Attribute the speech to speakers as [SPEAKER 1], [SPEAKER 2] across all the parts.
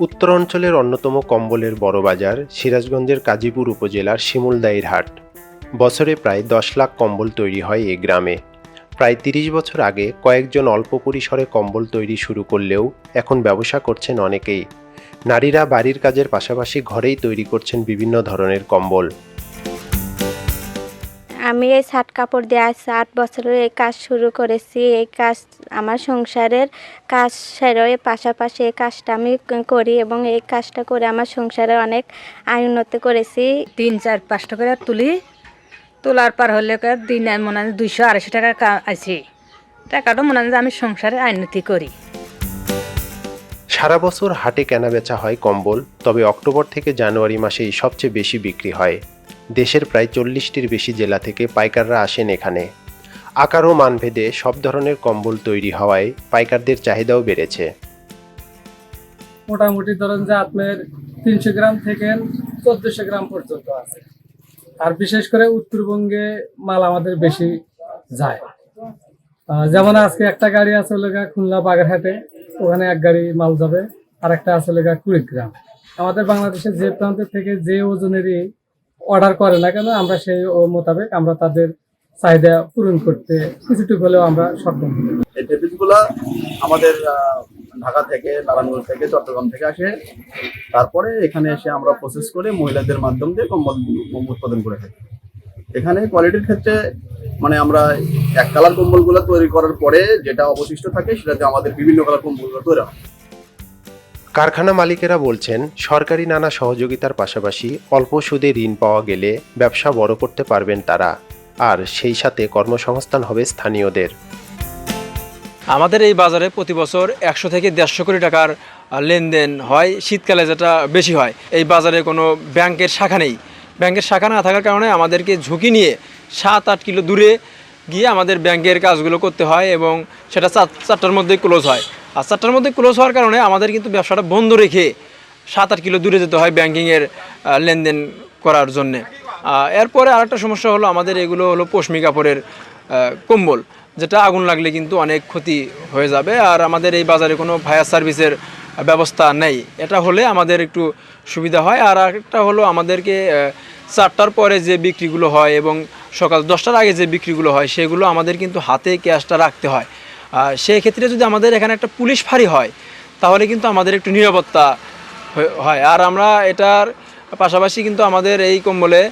[SPEAKER 1] উত্তর অঞ্চলের অন্যতম কম্বলের বড় বাজার সিরাজগঞ্জের কাজীপুর উপজেলার শিমুলদাইর হাট। বছরে প্রায় দশ লাখ কম্বল তৈরি হয় এ গ্রামে। প্রায় তিরিশ বছর আগে কয়েকজন অল্প পরিসরে কম্বল তৈরি শুরু করলেও এখন ব্যবসা করছেন অনেকেই। নারীরা বাড়ির কাজের পাশাপাশি ঘরেই তৈরি করছেন বিভিন্ন ধরনের কম্বল।
[SPEAKER 2] আমি এই শার্ট কাপড় দিয়ে আজ আট বছরের এই কাজ শুরু করেছি। এই কাজ আমার সংসারের কাজ সেরে পাশাপাশি এই কাজটা আমি করি এবং এই কাজটা করে আমার সংসারে অনেক আয় উন্নতি করেছি।
[SPEAKER 3] তিন চার পাঁচটা করে তুলি। তোলার পর হলে দিন মনে হয় দুইশো আড়াইশো টাকা আছে টাকাটা মনে হয় আমি সংসারে আইনতি করি।
[SPEAKER 1] সারা বছর হাটে কেনাবেচা হয় কম্বল তবে অক্টোবর থেকে জানুয়ারি মাসেই সবচেয়ে বেশি বিক্রি হয়। দেশের প্রায় চল্লিশটির বেশি জেলা থেকে পাইকাররা আসেন এখানে। আকার ও মানভেদে সব ধরনের কম্বল তৈরি হওয়ায় পাইকারদের চাহিদাও বেড়েছে।
[SPEAKER 4] মোটামুটি ধরেন যে আপনার তিনশো গ্রাম থেকে চোদ্দশো গ্রাম পর্যন্ত আছে। আর বিশেষ করে উত্তরবঙ্গে মাল আমাদের বেশি যায়। যেমন আজকে একটা গাড়ি আছে লেগা খুলনা বাগেরহাটে, ওখানে এক গাড়ি মাল যাবে। আর একটা আছে লেগা কুড়িগ্রাম। আমাদের বাংলাদেশের যে প্রান্ত থেকে যে ওজনেরই অর্ডার করে না কেন? আমরা সেই মোতাবেক আমরা তাদের চাহিদা পূরণ করতে কিছুটুকু হলেও আমরা সক্ষম।
[SPEAKER 5] এই টেবিলগুলা আমাদের ঢাকা থেকে, নারায়ণগঞ্জ থেকে, চট্টগ্রাম থেকে আসে। তারপরে এখানে এসে আমরা প্রসেস করে মহিলাদের মাধ্যম দিয়ে কম্বল উৎপাদন করে থাকি। এখানে কোয়ালিটির ক্ষেত্রে মানে আমরা এক কালার কম্বলগুলো তৈরি করার পরে যেটা অবশিষ্ট থাকে সেটাতে আমাদের বিভিন্ন কালার কম্বলগুলো তৈরি হয়।
[SPEAKER 1] কারখানা মালিকেরা বলছেন, সরকারি নানা সহযোগিতার পাশাপাশি অল্প সুদে ঋণ পাওয়া গেলে ব্যবসা বড় করতে পারবেন তারা। আর সেই সাথে কর্মসংস্থান হবে স্থানীয়দের।
[SPEAKER 6] আমাদের এই বাজারে প্রতি বছর একশো থেকে দেড়শো কোটি টাকার লেনদেন হয়, শীতকালে যেটা বেশি হয়। এই বাজারে কোনো ব্যাংকের শাখা নেই। ব্যাংকের শাখা না থাকার কারণে আমাদেরকে ঝুঁকি নিয়ে সাত আট কিলো দূরে গিয়ে আমাদের ব্যাংকের কাজগুলো করতে হয় এবং সেটা চার- চারটার মধ্যে ক্লোজ হয়। আর চারটার মধ্যে ক্লোজ হওয়ার কারণে আমাদের কিন্তু ব্যবসাটা বন্ধ রেখে সাত আট কিলো দূরে যেতে হয় ব্যাংকিংয়ের আহ, লেনদেন করার জন্যে। এরপরে আরেকটা সমস্যা হলো আমাদের এগুলো হলো পশমি কাপড়ের কম্বল যেটা আগুন লাগলে কিন্তু অনেক ক্ষতি হয়ে যাবে। আর আমাদের এই বাজারে কোনো ফায়ার সার্ভিসের ব্যবস্থা নেই। এটা হলে আমাদের একটু সুবিধা হয়। আর একটা হলো আমাদেরকে চারটার পরে যে বিক্রিগুলো হয় এবং সকাল দশটার আগে যে বিক্রিগুলো হয় সেগুলো আমাদের কিন্তু হাতে ক্যাশটা রাখতে হয়। সেই ক্ষেত্রে যদি আমাদের এখানে একটা পুলিশ ফাঁড়ি হয়, তাহলে কিন্তু আমাদের একটু নিরাপত্তা হয়ে- আর আমরা এটার পাশাপাশি কিন্তু আমাদের এই কম্বলে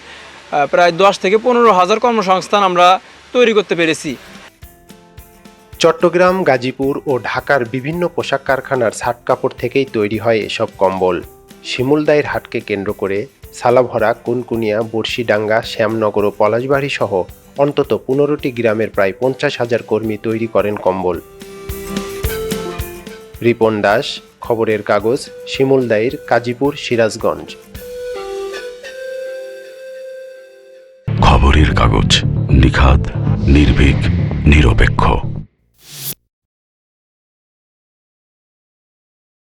[SPEAKER 6] প্রায় দশ থেকে পনেরো হাজার কর্মসংস্থান আমরা তৈরি করতে পেরেছি।
[SPEAKER 1] চট্টগ্রাম, গাজীপুর ও ঢাকার বিভিন্ন পোশাক কারখানার ছাট কাপড় থেকেই তৈরি হয় এসব কম্বল। শিমুলদাইয়ের হাটকে কেন্দ্র করে সালাভরা, কুনকুনিয়া বর্ষিডাঙ্গা শ্যামনগর ও পলাশবাড়ি সহ অন্তত পনেরোটি গ্রামের প্রায় পঞ্চাশ হাজার কর্মী তৈরি করেন কম্বল। রিপন দাস, খবরের কাগজ শিমুলদাইর কাজীপুর, সিরাজগঞ্জ।
[SPEAKER 7] খবরের কাগজ নিখাত নির্ভীক, নিরপেক্ষ।